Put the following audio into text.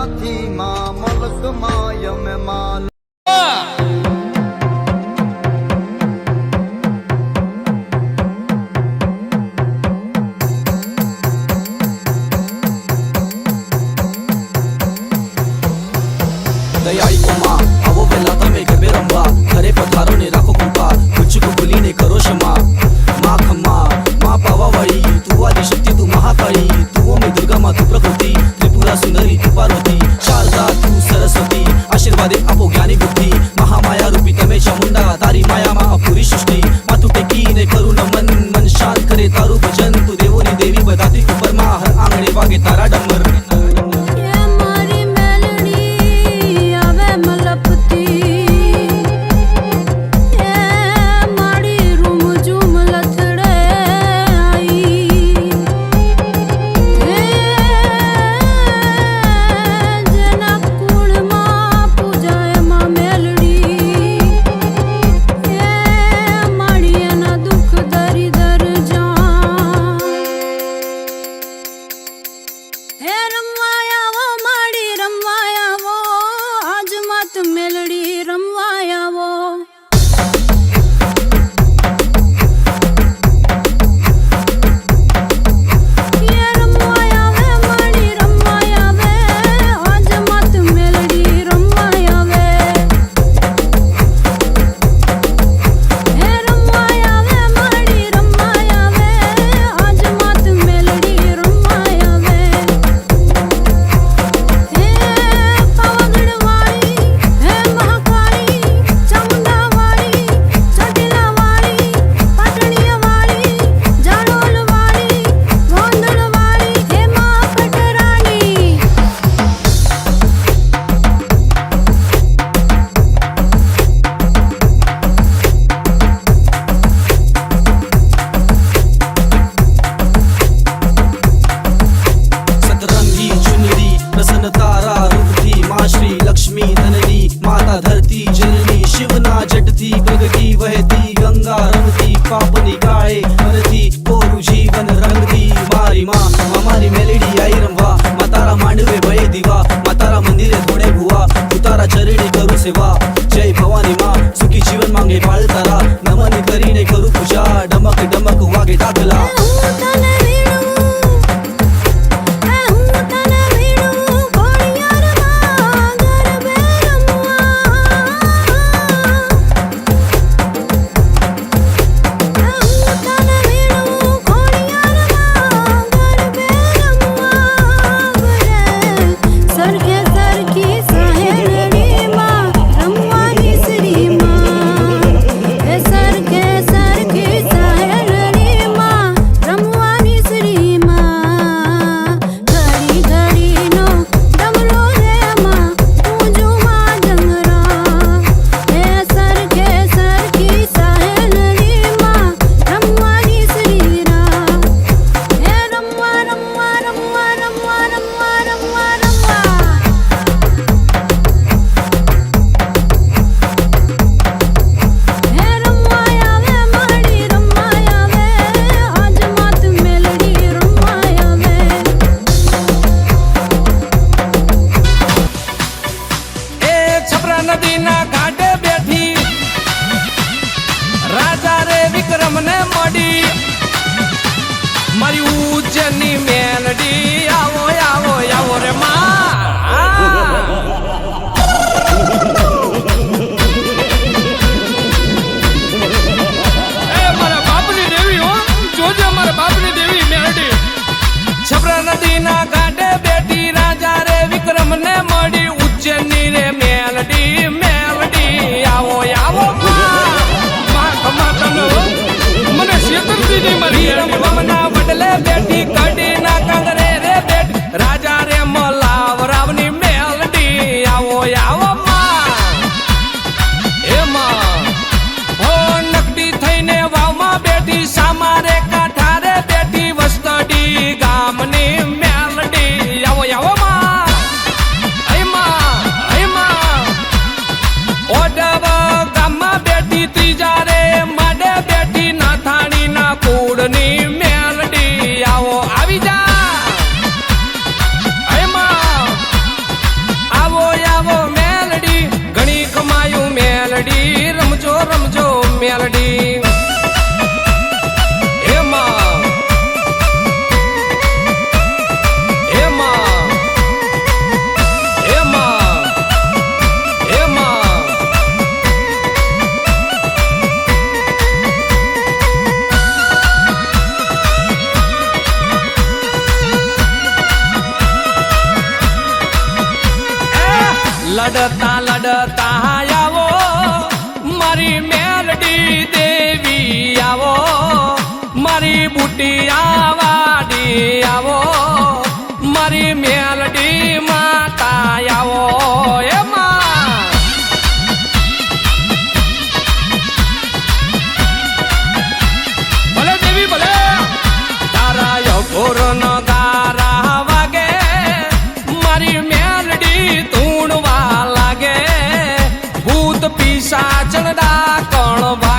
साथी माँ मुल्क माँ यम माल દયા કુમા આવો પહેલા તમે ગમે રમવા ઘરે પધારો ને बहती गंगती बहती गंगा रमती पापनी गाए मनती गोरु जीवन रंगती। मारी माँ हमारी मेलेडी आई रंवा मतारा मांडवे भय दीवा, मतारा मंदिरे थोड़े भुआ उतारा चरणी करू सेवा। મારી ઉજ્જૈનની મેલડી આવો આવો આવો રે 你敢 લડતા આવો, મારી મેલડી દેવી આવો, મારી બુટિયા વાડી આવો, મારી મેલડી માતા આવો એમાં ભલે દેવી, ભલે. તારા યકોર ગારા વાગે, મારી મેલડી ભૂત પિશાચણ ડા કણ